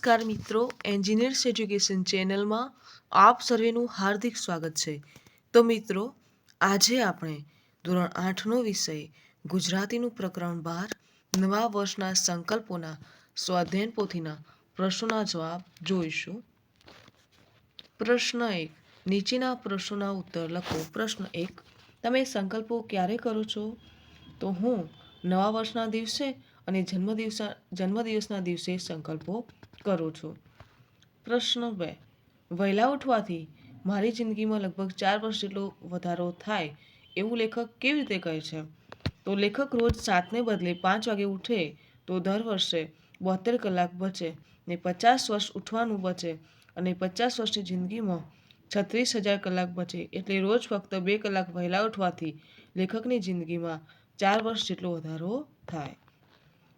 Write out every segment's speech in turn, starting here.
નમસ્કાર મિત્રો engineers education ચેનલમાં આપ સર્વેનું હાર્દિક સ્વાગત છે. તો મિત્રો, આજે આપણે ધોરણ આઠનો વિષય, ગુજરાતીનું પ્રકરણ બાર, નવા વર્ષના સંકલ્પોના સ્વાધ્યાયન પોથીના પ્રશ્નોના જવાબ જોઈશું. પ્રશ્ન એક, નીચેના પ્રશ્નોના ઉત્તર લખો. પ્રશ્ન એક, તમે સંકલ્પો ક્યારે કરો છો? તો હું નવા વર્ષના દિવસે અને જન્મદિવસ, જન્મદિવસના દિવસે સંકલ્પો કરું છું. પ્રશ્ન બે. વહેલા ઉઠવાથી મારી જિંદગીમાં લગભગ ચાર વર્ષ જેટલો વધારો થાય એવું લેખક કેવી રીતે કહે છે? તો લેખક રોજ સાતને બદલે પાંચ વાગે ઉઠે તો દર વર્ષે બોતેર કલાક બચે ને પચાસ વર્ષ ઉઠવાનું બચે અને પચાસ વર્ષની જિંદગીમાં છત્રીસ હજાર કલાક બચે એટલે રોજ ફક્ત બે કલાક વહેલા ઉઠવાથી લેખકની જિંદગીમાં ચાર વર્ષ જેટલો વધારો થાય.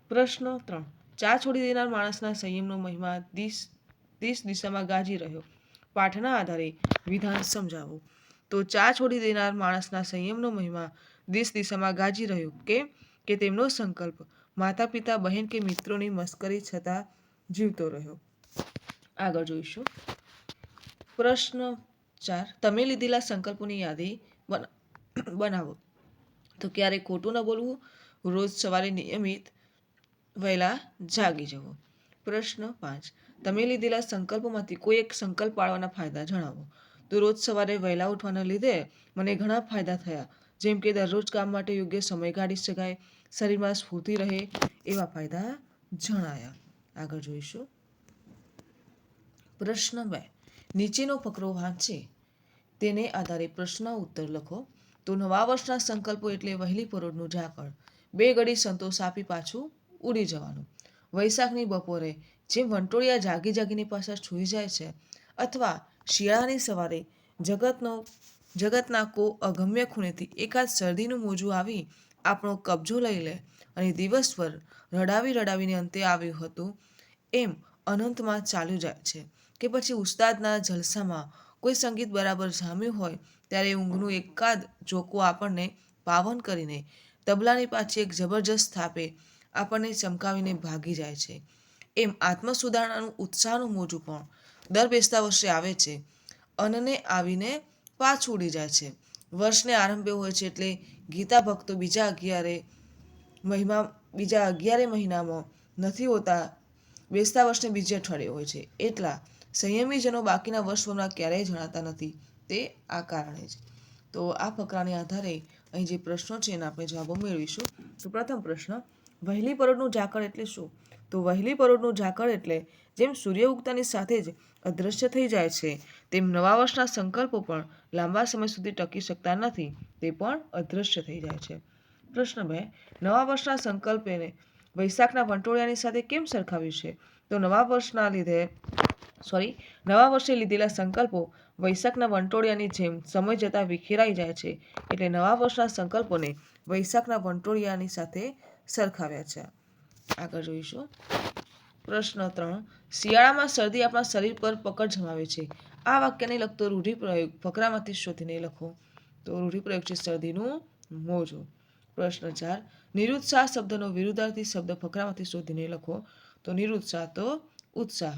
પ્રશ્ન ત્રણ. ચા છોડી દેનાર માણસના સંયમનો મહિમા દિશ દિશ દિશામાં ગાજી રહ્યો. પાઠના આધારે વિધાન સમજાવો. તો ચા છોડી દેનાર માણસના સંયમનો મહિમા દિશ દિશામાં ગાજી રહ્યો કે કે તેમનો સંકલ્પ માતા, પિતા, બહેન કે મિત્રોની મસ્કરી છતાં જીવતો રહ્યો. આગળ જોઈશું. પ્રશ્ન ચાર. તમે લીધેલા સંકલ્પોની યાદી બના, બનાવો. તો ક્યારે ખોટું ન બોલવું? રોજ સવારે નિયમિત વહેલા જાગી જવો. પ્રશ્ન પાંચ. તમે લીધેલા સંકલ્પોમાંથી કોઈ એક સંકલ્પ પાળવાના ફાયદા જણાવો. તો રોજ સવારે વહેલા ઉઠવાના લીધે મને ઘણા ફાયદા થયા. જેમ કે દરરોજ કામ માટે યોગ્ય સમય કાઢી શકાય, શરીરમાં સ્ફૂર્તિ રહે એવા ફાયદા જણાયા. આગળ જોઈશું. પ્રશ્ન બે. નીચેનો ફકરો વાંચે તેને આધારે પ્રશ્ન ઉત્તર લખો. તો નવા વર્ષના સંકલ્પો એટલે વહેલી પરોઢનું ઝાકળ. બે ઘડી સંતોષ આપી પાછું ઉડી જવાનું. વૈશાખની બપોરે જે વંટોળિયા જાગી જાગીની પાછળ છૂઈ જાય છે અથવા શિયાળાની સવારે જગતનો, જગતના કો અગમ્ય ખૂણેથી એકાદ શરદીનું મોજું આવી આપણો કબજો લઈ લે અને દિવસભર રડાવી રડાવીને અંતે આવ્યું હતું, એમ અનંતમાં ચાલ્યું જાય છે કે પછી ઉસ્તાદના જલસામાં કોઈ સંગીત બરાબર જામ્યું હોય ત્યારે ઊંઘનું એકાદ જોકો આપણને પાવન કરીને તબલાની પાછી એક જબરજસ્ત થાપે આપણને ચમકાવીને ભાગી જાય છે. એમ આત્મસુધારણાનું ઉત્સાહનું મોજું પણ દર બેસતા વર્ષે આવે છે. અનને આવીને પાછું ઉડી જાય છે. વર્ષને આરંભે હોય છે એટલે ગીતા ભક્તો બીજા અગિયારે મહિમા, બીજા અગિયારે મહિનામાં નથી હોતા. બેસતા વર્ષને બીજે અઠવાડિયે હોય છે. એટલા સંયમીજનો બાકીના વર્ષભરમાં ક્યારેય જણાતા નથી. તે આ કારણે જ. તો આ ફકરાને આધારે અહીં જે પ્રશ્નો છે એના આપણે જવાબો મેળવીશું. તો પ્રથમ પ્રશ્ન વહેલી પરોળનું ઝાકળ એટલે શું? તો વહેલી પરોળનું ઝાકળ એટલે જેમ સૂર્ય ઉગતાની સાથે જ અદૃશ્ય થઈ જાય છે, તેમ નવા વર્ષના સંકલ્પો પણ લાંબા સમય સુધી ટકી શકતા નથી, તે પણ અદૃશ્ય થઈ જાય છે. પ્રશ્ન બે, નવા વર્ષના સંકલ્પને વૈશાખના વંટોળિયાની સાથે કેમ સરખાવ્યું છે? તો નવા વર્ષના લીધે સોરી નવા વર્ષે લીધેલા સંકલ્પો વૈશાખના વંટોળિયાની જેમ સમય જતાં વિખેરાઈ જાય છે, એટલે નવા વર્ષના સંકલ્પોને વૈશાખના વંટોળિયાની સાથે સરખાવ્યા છે. આગળ જોઈશું. પ્રશ્ન ત્રણ. શિયાળામાં શરદી આપણા શરીર પર પકડ જમાવે છે. આ વાક્યને લગતો રૂઢિપ્રયોગ ફકરામાંથી શોધીને લખો. તો રૂઢિપ્રયોગ છે શરદીનું મોજું. પ્રશ્ન ચાર. નિરુત્સાહ શબ્દનો વિરુદ્ધાર્થી શબ્દ ફકરામાંથી શોધીને લખો. તો નિરુત્સાહ તો ઉત્સાહ.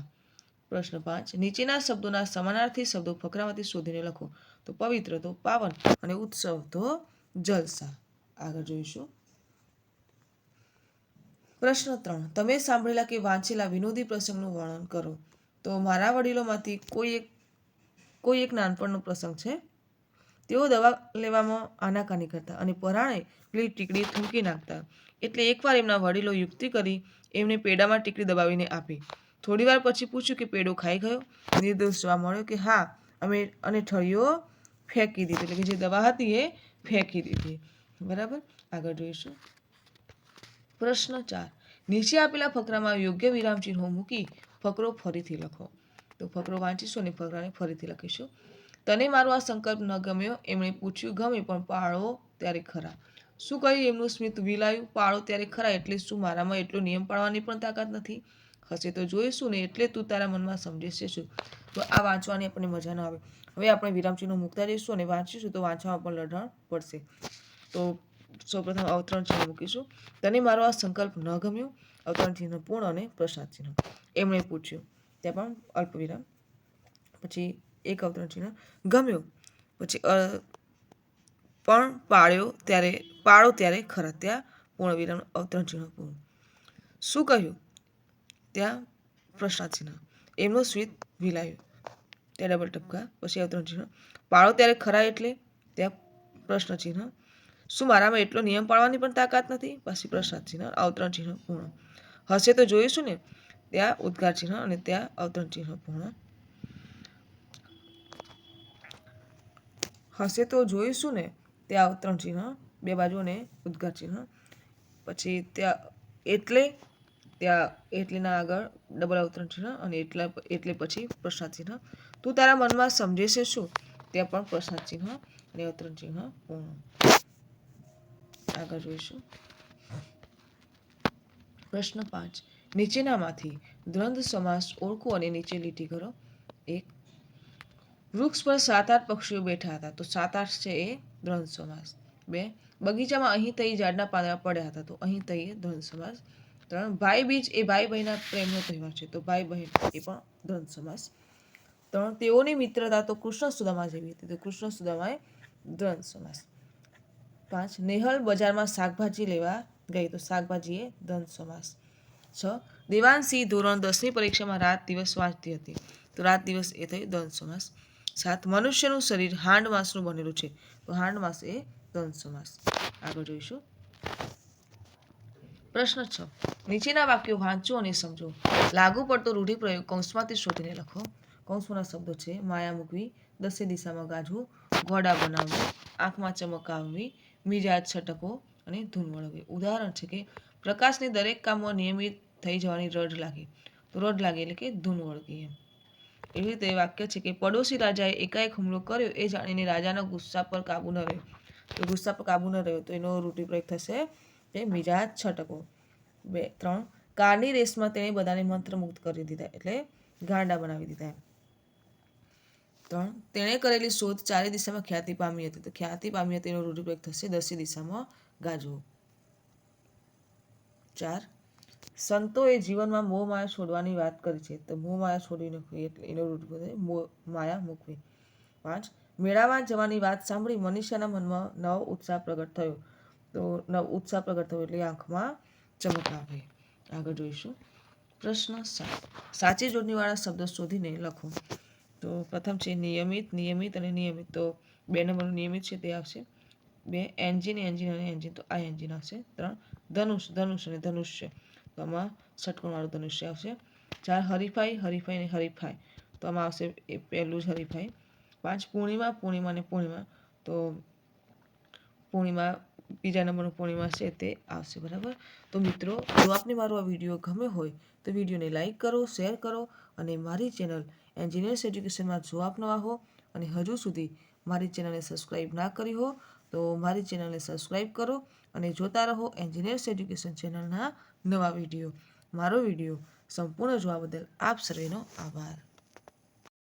પ્રશ્ન પાંચ. નીચેના શબ્દોના સમાનાર્થી શબ્દો ફકરામાંથી શોધીને લખો. તો પવિત્ર તો પાવન અને ઉત્સવ તો જલસા. આગળ જોઈશું. પ્રશ્ન ત્રણ. તમે સાંભળેલા કે વાંચેલા વિનોદી પ્રસંગનું વર્ણન કરો. તો મારા વડીલોમાંથી કોઈ એક કોઈ એક નાનપણનો પ્રસંગ છે. તેઓ દવા લેવામાં આનાકાની કરતા અને પરાણે પેલી ટીકડી થૂંકી નાખતા. એટલે એકવાર એમના વડીલો યુક્તિ કરી એમને પેડામાં ટીકડી દબાવીને આપી. થોડીવાર પછી પૂછ્યું કે પેડો ખાઈ ગયો? નિર્દોષ જવાબ મળ્યો કે હા, અમે, અને ઠળીઓ ફેંકી દીધી. એટલે કે જે દવા હતી એ ફેંકી દીધી. બરાબર? આગળ જોઈશું. પ્રશ્ન ચાર. નીચે આપેલા ફકરામાં યોગ્ય વિરામ ચિહ્નો મૂકી ફકરો ફરીથી લખો. તો ફકરો વાંચીશું અને ફકરાને ફરીથી લખીશું. તને મારો આ સંકલ્પ ન ગમ્યો? એમણે પૂછ્યું, ગમે પણ પાળો ત્યારે ખરા. શું કહ્યું એમનું સ્મિત વિલાયું? પાળો ત્યારે ખરા એટલે શું? મારામાં એટલો નિયમ પાળવાની પણ તાકાત નથી? હશે તો જોઈશું ને એટલે તું તારા મનમાં સમજે છે શું? તો આ વાંચવાની આપણને મજા ન આવે. હવે આપણે વિરામચિહ્નો મૂકતા જઈશું અને વાંચીશું તો વાંચવામાં પણ લઢણ પડશે. તો સૌપ્રથમ અવતરણ ચિહ્ન મૂકીશું. તને મારો આ સંકલ્પ ન ગમ્યો? અવતરણ ચિહ્ન પૂર્ણ અને પ્રસાદ ચિહ્ન. એમણે પૂછ્યું. ત્યાં પણ અલ્પ વિરામ પછી એક અવતરણ ચિહ્ન. ગમ્યો. પછી પણ પાળ્યો ત્યારે, પાળો ત્યારે ખરા. ત્યાં પૂર્ણ વિરામ અવતરણ ચિહ્ન પૂર્ણ. શું કહ્યું? ત્યાં પ્રશ્નાર્થ ચિહ્ન. એમનો સ્વીત વિલાયો ત્યાં ડબલ ટપકા. પછી અવતરણ ચિહ્ન. પાળો ત્યારે ખરા એટલે ત્યાં પ્રશ્ન ચિહ્ન. શું મારામાં એટલો નિયમ પાળવાની પણ તાકાત નથી? પછી પ્રસાદ ચિહ્ન, અવતરણ ચિહ્ન, પૂર્ણ. હશે તો જોઈશું ને? ત્યાં ઉદ્ગાર ચિહ્ન અને ત્યાં અવતરણ ચિહ્ન, પૂર્ણ. હશે તો જોઈશું ને? ત્યાં અવતરણ ચિહ્ન, બે બાજુ અને ઉદ્ગાર ચિહ્ન. પછી ત્યાં એટલે, ત્યાં એટલેના આગળ ડબલ અવતરણ ચિહ્ન અને એટલા એટલે પછી પ્રસાદ ચિહ્ન. તું તારા મનમાં સમજે છે શું? ત્યાં પણ પ્રસાદ ચિહ્ન અને અવતરણ ચિહ્ન, પૂર્ણ. આગળ જોઈશું. પ્રશ્ન પાંચ. નીચેનામાંથી દ્વંદ સમાસ ઓળખો અને નીચે લીટી કરો. એક. વૃક્ષ પર સાત આઠ પક્ષીઓ બેઠા હતા, તો સાત આઠ છે એ દ્વંદ સમાસ. બે. બગીચામાં અહીં તઈ ઝાડના પાંદડા પડ્યા હતા, તો અહીં તઈ એ દ્વંદ્વ સમાસ. ત્રણ. ભાઈ બીજ એ ભાઈ બહેનના પ્રેમનો તહેવાર છે, તો ભાઈ બહેન એ પણ દ્વંદ સમાસ. ત્રણ. તેઓની મિત્રતા તો કૃષ્ણ સુદામા જેવી હતી, તો કૃષ્ણ સુદામાએ દ્વંદ સમાસ. પાંચ. નેહલ બજારમાં શાકભાજી લેવા ગઈ તો શાકભાજી એ દ્વંદ્વ સમાસ. છ. દેવાંશી ધોરણ દસની પરીક્ષામાં રાત દિવસ વાંચતી હતી તો રાત દિવસ એ થઈ દ્વંદ્વ સમાસ. સાત. મનુષ્યનું શરીર હાંડ માંસનું બનેલું છે તો હાંડ માંસ એ દ્વંદ્વ સમાસ. આગળ જોઈશું. પ્રશ્ન છ. નીચેના વાક્યો વાંચો અને સમજો. લાગુ પડતો રૂઢિપ્રયોગ કૌંસમાંથી શોધીને લખો. કૌંસમાંના શબ્દો છે, માયા મૂકવી, દસે દિશામાં ગાજવું ઘોડા બનાવવું આંખમાં ચમકાવવી મિજાજ છટકવો અને ધૂન વળગવી. ઉદાહરણ છે કે પ્રકાશની દરેક કામમાં નિયમિત થઈ જવાની રડ લાગી. તો રડ લાગી એટલે કે ધૂન વળગી એમ. એવી રીતે વાક્ય છે કે પડોશી રાજાએ એકાએક હુમલો કર્યો એ જાણીને રાજાના ગુસ્સા પર કાબુ ન રહ્યો. તો ગુસ્સા પર કાબુ ન રહ્યો તો એનો રૂઢિપ્રયોગ થશે કે મિજાજ છટકો બે, ત્રણ, કારની રેસમાં તેણે બધાને મંત્રમુગ્ધ કરી દીધા એટલે ગાંડા બનાવી દીધા એમ. ત્રણ. તેણે કરેલી શોધ ચારે દિશામાં ખ્યાતિ પામી હતી. તો ખ્યાતિ પામી હતી એનો રૂઢિપ્રયોગ થશે. દસી દિશામાં ગાજવો. ચાર. સંતોએ જીવનમાં મોહ માયા છોડવાની વાત કરી છે. તો મોહ માયા છોડી નાખવી એટલે એનો મોહ માયા મૂકવી. પાંચ. મેળામાં જવાની વાત સાંભળી મનીષાના મનમાં નવો ઉત્સાહ પ્રગટ થયો. તો નવ ઉત્સાહ પ્રગટ થયો એટલે આંખમાં ચમક આવે આગળ જોઈશું. પ્રશ્ન સાત. સાચી જોડણીવાળા શબ્દો શોધીને લખો. તો પ્રથમ છે નિયમિત નિયમિત અને નિયમિત. તો બે નંબરનું નિયમિત છે તે આવશે. બે એન્જિન એન્જિન અને એન્જિન તો આ એન્જિન આવશે. ત્રણ, ધનુષ ધનુષ અને ધનુષ છે. તો આમાં ષટકોણવાળું ધનુષ્ય આવશે. ચાર, હરીફાઈ હરીફાઈ અને હરીફાઈ. તો આમાં આવશે એ પહેલું જ હરીફાઈ. પાંચ, પૂર્ણિમા પૂર્ણિમા અને પૂર્ણિમા. તો પૂર્ણિમા બીજા નંબરનું પૂર્ણિમા છે તે આવશે, બરાબર? તો મિત્રો, જો આપને મારો આ વીડિયો ગમ્યો હોય, તો વિડીયોને લાઇક કરો, શેર કરો અને મારી ચેનલ એન્જિનિયર્સ એજ્યુકેશનમાં જો આપ નવા હો અને હજુ સુધી મારી ચેનલને સબસ્ક્રાઈબ ના કરી હો, તો મારી ચેનલને સબસ્ક્રાઈબ કરો અને જોતા રહો એન્જિનિયર્સ એજ્યુકેશન ચેનલના નવા વીડિયો. મારો વીડિયો સંપૂર્ણ જોવા બદલ આપ સર્વેનો આભાર.